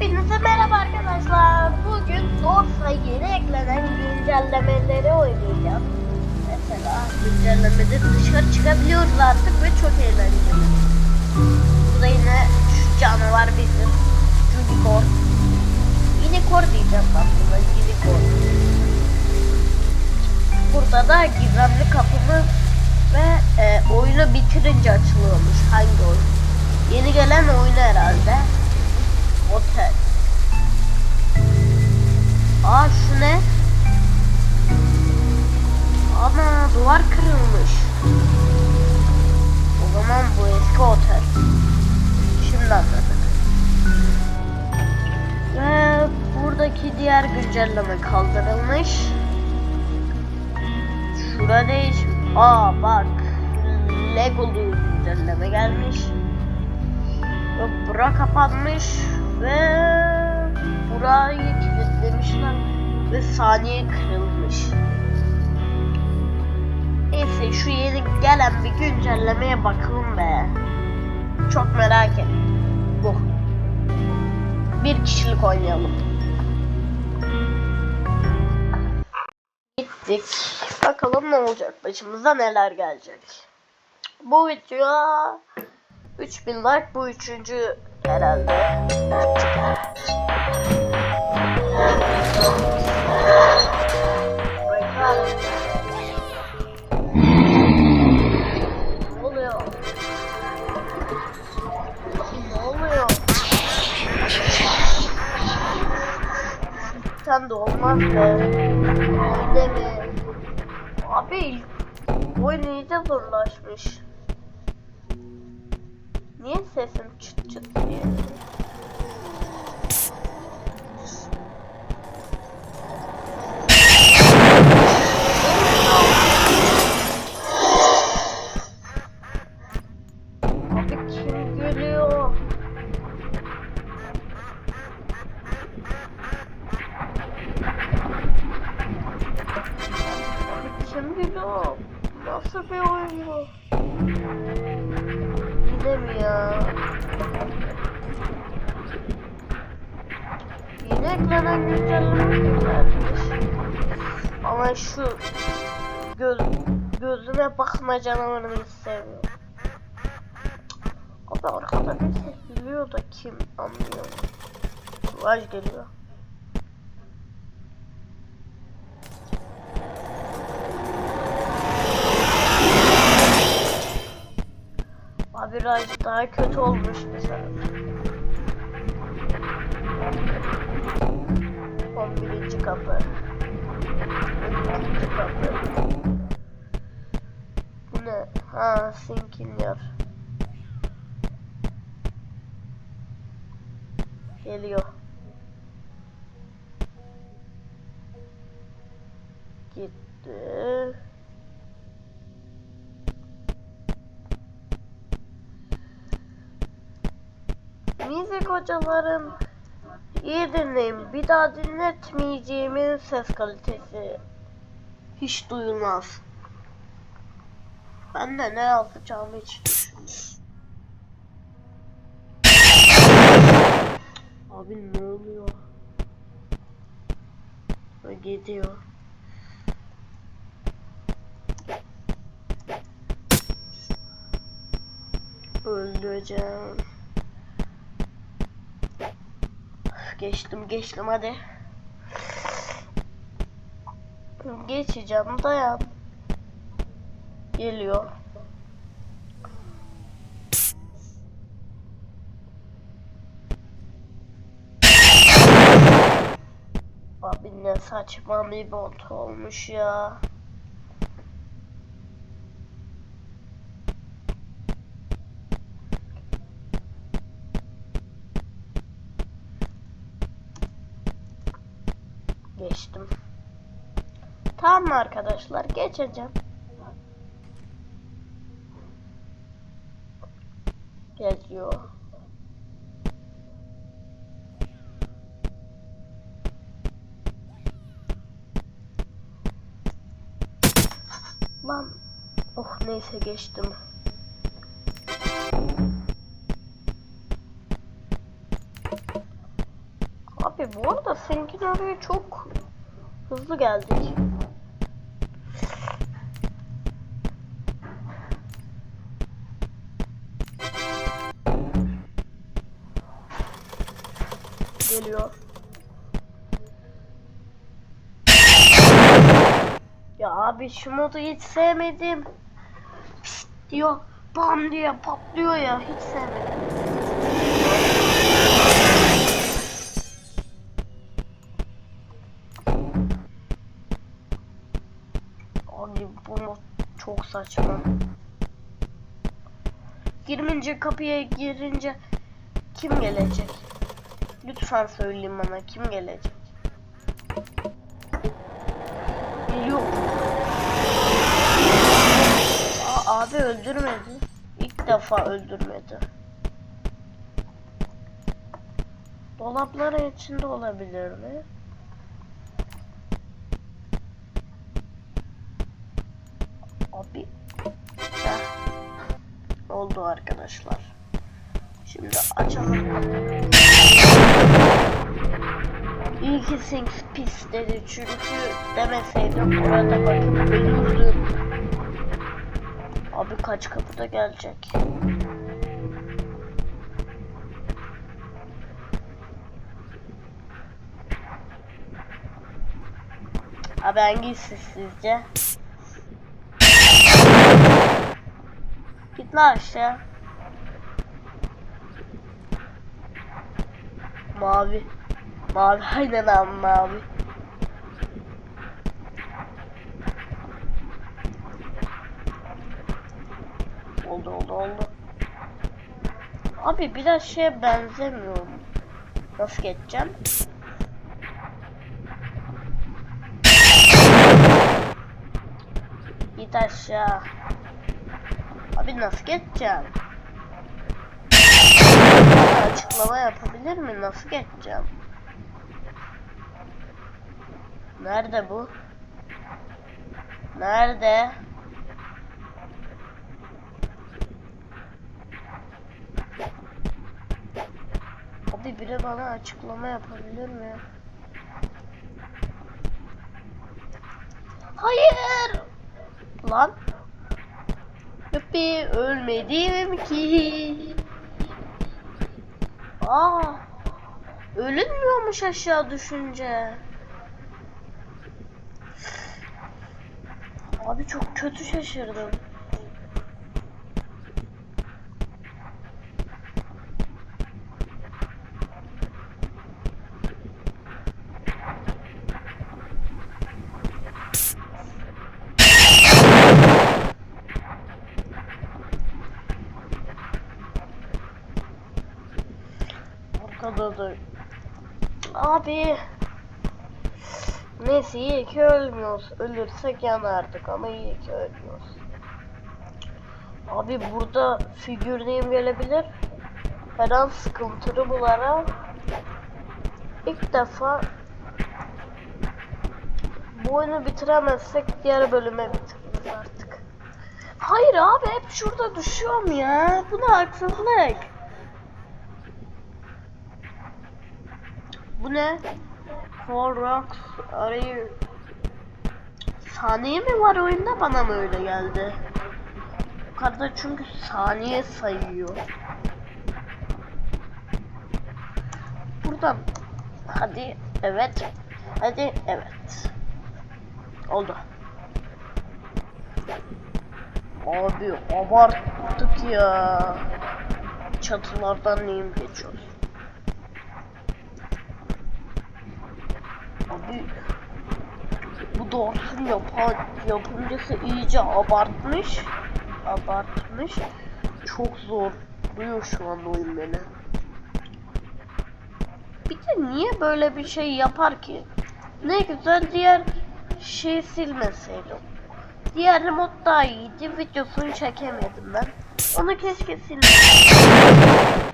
Hepinize merhaba arkadaşlar. Bugün Dorsa yeni eklenen güncellemeleri oynayacağız. Mesela güncellemede dışarı çıkabiliyoruz artık ve çok eğlenceli. Burada yine şu canavar bizim. Unicorn. Unicorn diyeceğim aslında. Unicorn. Burada da gizemli kapımız ve e, oyunu bitirince açılıyormuş. Hangi oyun? Yeni gelen oyunu herhalde. Otel. Aa şu ne? Ana duvar kırılmış. O zaman bu eski otel. Şimdi anladık. Ve buradaki diğer güncelleme kaldırılmış. Şurada ne iş? Aa bak. Lego güncelleme gelmiş. Ve bura kapanmış ve burayı kilitlemişler ve saniye kırılmış. Neyse şu yeni gelen bir güncellemeye bakalım be. Çok merak ettim. Bu. Bir kişilik oynayalım. Gittik. Bakalım ne olacak başımıza neler gelecek. Bu videoya 3000 like bu üçüncü herhalde. Ne oluyor? Ne oluyor? Sen de olmaz be. Mi? Abi oyun iyice zorlaşmış. Niye sesim çıt çıt diye? Nasıl bir oyun bu? Mi ya? Yine eklenen güncelleme güzelmiş. Ama şu göz, gözüme bakma canavarını hiç sevmiyorum. Abi arkada bir ses geliyor da kim anlıyor. Raj geliyor. Abi Raj daha kötü olmuş mesela. 11. kapı. 12. kapı. Bu ne? Ha, sinkin yer. Geliyor. Gitti. Müzik hocalarım iyi dinleyin. Bir daha dinletmeyeceğimin ses kalitesi hiç duyulmaz. Ben de ne yapacağımı hiç düşünmüyorum. Abi ne oluyor? Ha, Gidiyor. Öldüreceğim. Geçtim geçtim hadi. Geçeceğim dayan. Geliyor. Abi ne saçma bir bot olmuş ya. Geçtim. Tamam arkadaşlar? Geçeceğim. Geziyor. Lan. Oh neyse geçtim. Abi bu arada seninkin oraya çok hızlı geldik. Geliyor. Ya abi şu modu hiç sevmedim. Pişt diyor. Bam diye patlıyor ya hiç sevmedim. Abi bu mod çok saçma. 20. kapıya girince kim gelecek? Lütfen söyleyin bana kim gelecek? Yok. Aa, abi öldürmedi. İlk defa öldürmedi. Dolapların içinde olabilir mi? Abi. Heh. Oldu arkadaşlar. Şimdi açalım. İyi ki pis dedi çünkü demeseydim orada bakıp ölürdüm. Abi kaç kapıda gelecek? Abi hangisi sizce? Git lan aşağı. Mavi. Mavi aynen abi. Oldu oldu oldu. Abi biraz şeye benzemiyor mu? Nasıl geçeceğim? Git aşağı. Abi nasıl geçeceğim? Açıklama yapabilir mi? Nasıl geçeceğim? Nerede bu? Nerede? Abi biri bana açıklama yapabilir mi? Hayır! Lan! Yuppi ölmedim ki. Aa! Ölünmüyormuş aşağı düşünce. Abi çok kötü şaşırdım. Arkada da. Abi. Neyse iyi ki ölmüyoruz. Ölürsek yanardık ama iyi ki ölmüyoruz. Abi burada figür neyim gelebilir. Her an sıkıntılı bulara. İlk defa bu oyunu bitiremezsek diğer bölüme bitiririz artık. Hayır abi hep şurada düşüyorum ya. Bu ne haksızlık. Bu ne? Rocks arayı Saniye mi var oyunda bana mı öyle geldi? Yukarıda çünkü saniye sayıyor. Buradan hadi evet hadi evet oldu. Abi abarttık ya. Çatılardan neyim geçiyoruz? Abi bu doğrusun yapan yapımcısı iyice abartmış. Abartmış. Çok zor duyuyor şu an oyun beni. Bir de niye böyle bir şey yapar ki? Ne güzel diğer şeyi silmeseydim. Diğer mod daha iyiydi. Videosunu çekemedim ben. Onu keşke silmeseydim.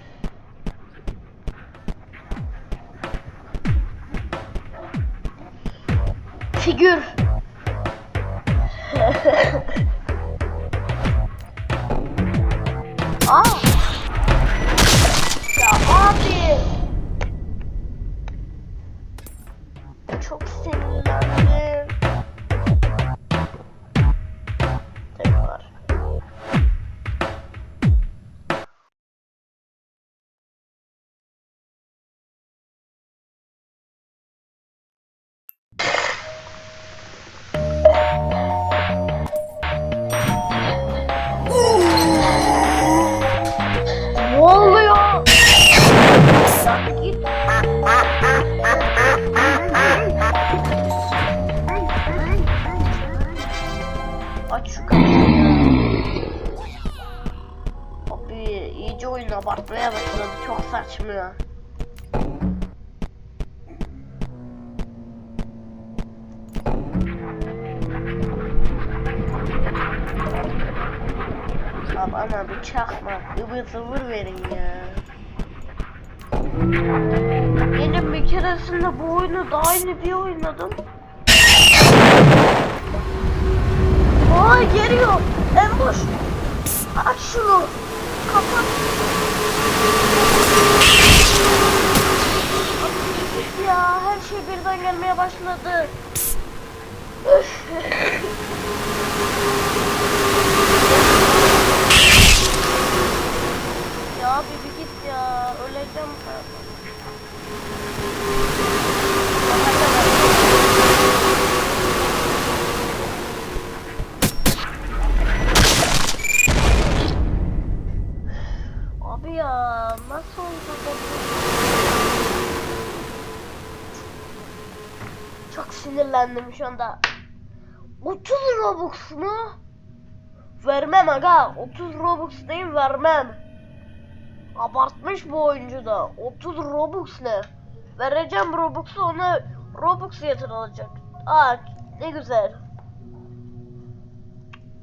Figür. Aa. Aç şu kapıyı. Abi iyice oyun abartmaya başladı. Çok saçma ya. Abi ama bıçak mı? Ivır zıvır verin ya. Benim bir keresinde bu oyunu da aynı bir oynadım. Şunu. Kapat. Ya her şey birden gelmeye başladı. Üf. ya abi bir git ya. Öleceğim zaten. Abi ya nasıl oldu da bu? Sinirlendim şu anda. 30 Robux mu? Vermem aga. 30 Robux değil vermem. Abartmış bu oyuncu da. 30 Robux ne? Vereceğim Robux'u ona Robux yatırılacak. Aa ne güzel.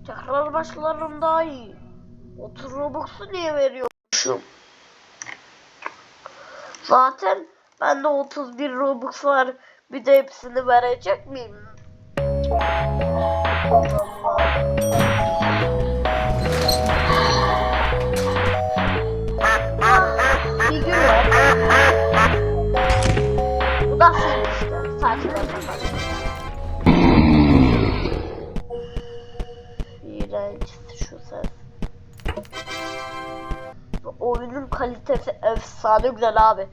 Tekrar başlarım daha iyi. 30 Robux'u niye veriyormuşum? Zaten bende 31 Robux var. Bir de hepsini verecek miyim? Bir. Bu da film işte. Sakin İğrenç şu ses. Oyunun kalitesi efsane güzel abi.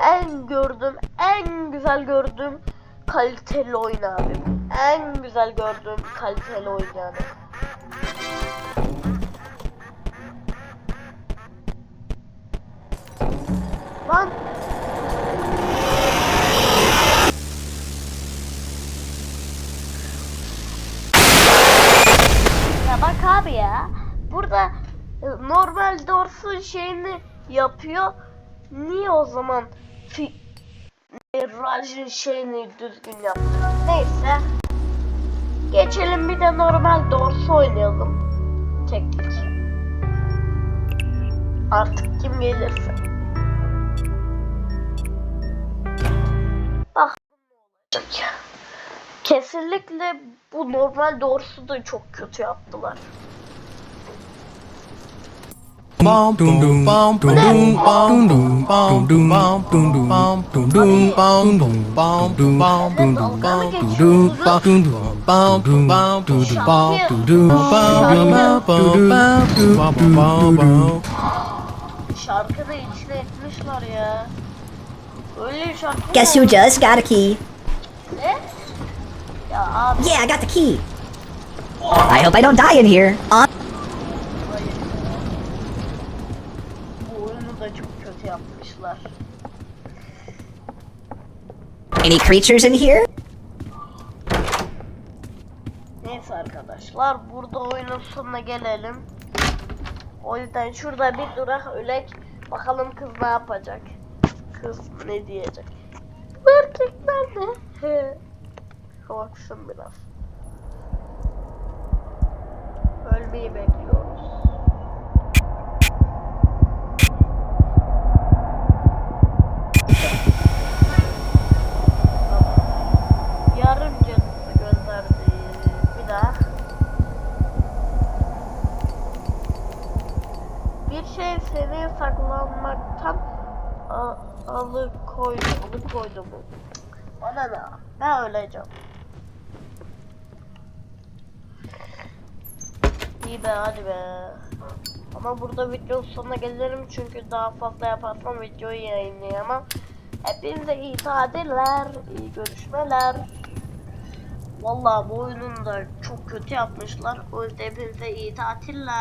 En gördüm, en güzel gördüğüm kaliteli oyun abi. En güzel gördüğüm kaliteli oyun yani. Lan bak abi ya. Burada e, normal dorsun şeyini yapıyor. Niye o zaman fi e, Raj'ın şeyini düzgün yaptı? Neyse. Geçelim bir de normal dorsu oynayalım. Teknik. Artık kim gelirse. Bak olacak ya. Kesinlikle bu normal doğrusu da çok kötü yaptılar. Guess who just got a key? Yeah, I got the key. I hope I don't die in here. On yapmışlar. any creatures in here? Neyse arkadaşlar burada oyunun sonuna gelelim. O yüzden şurada bir durak ölek. Bakalım kız ne yapacak. Kız ne diyecek. Bu erkekler ne? He. Korksun biraz. Ölmeyi bekliyoruz. Yarım canlısı gönderdi. Bir daha. Bir şey seni saklanmaktan alıkoydu. Alıkoydu mu? Bana ne? Ben öleceğim. İyi be hadi be. Ama burada videonun sonuna gelirim çünkü daha fazla yaparsam videoyu yayınlayamam. Hepinize iyi tatiller, iyi görüşmeler. Vallahi bu oyunun da çok kötü yapmışlar. O yüzden hepinize iyi tatiller.